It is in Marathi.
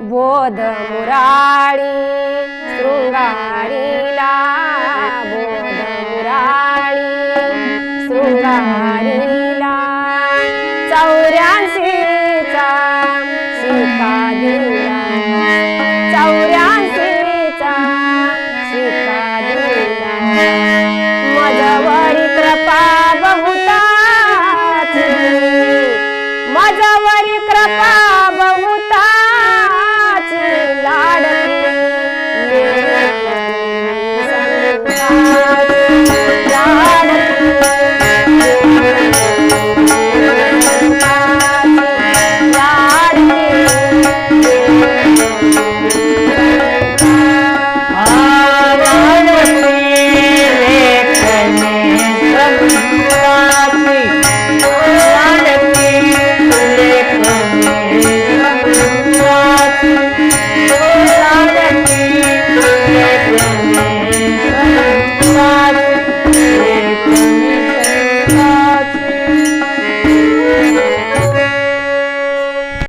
बोध मुराळी शृंगारीला बोध मुराळी शृंगारीला चौऱ्याशीचा शिका दिला. चौऱ्याशीचा शिका दिला. मजवरी कृपा बहुताची मजवरी कृपा